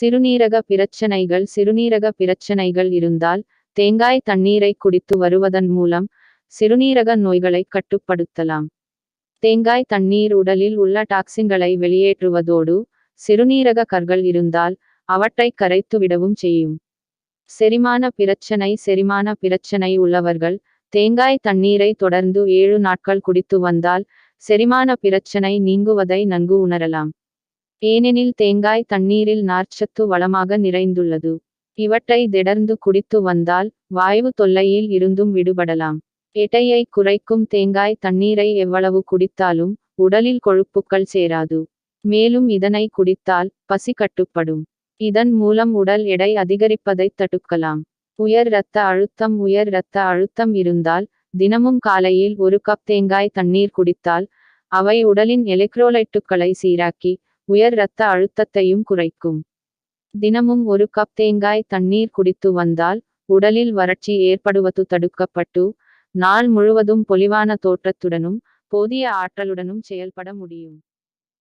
சிறுநீரக பிரச்சனைகள் சிறுநீரக பிரச்சனைகள் இருந்தால் தேங்காய் தண்ணீரை குடித்து வருவதன் மூலம் சிறுநீரக நோய்களை கட்டுப்படுத்தலாம். தேங்காய் தண்ணீர் உடலில் உள்ள டாக்சின்களை வெளியேற்றுவதோடு சிறுநீரக கற்கள் இருந்தால் அவற்றை கரைத்துவிடவும் செய்யும். செரிமான பிரச்சனை செரிமான பிரச்சனை உள்ளவர்கள் தேங்காய் தண்ணீரை தொடர்ந்து ஏழு நாட்கள் குடித்து வந்தால் செரிமான பிரச்சனை நீங்குவதை நன்கு உணரலாம். ஏனெனில் தேங்காய் தண்ணீரில் நார்ச்சத்து வளமாக நிறைந்துள்ளது. இவற்றை திடர்ந்து குடித்து வந்தால் வாயு தொல்லையில் இருந்தும் விடுபடலாம். எடையை குறைக்கும் தேங்காய் தண்ணீரை எவ்வளவு குடித்தாலும் உடலில் கொழுப்புக்கள் சேராது. மேலும் இதனை குடித்தால் பசி கட்டுப்படும். இதன் மூலம் உடல் எடை அதிகரிப்பதை தடுக்கலாம். உயர் இரத்த அழுத்தம் உயர் இரத்த அழுத்தம் இருந்தால் தினமும் காலையில் ஒரு கப் தேங்காய் தண்ணீர் குடித்தால் அவை உடலின் எலக்ட்ரோலைட்டுகளை சீராக்கி உயர் இரத்த அழுத்தத்தையும் குறைக்கும். தினமும் ஒரு கப் தேங்காய் தண்ணீர் குடித்து வந்தால் உடலில் வறட்சி ஏற்படுவது தடுக்கப்பட்டு நாள் முழுவதும் பொலிவான தோற்றத்துடனும் போதிய ஆற்றலுடனும் செயல்பட முடியும்.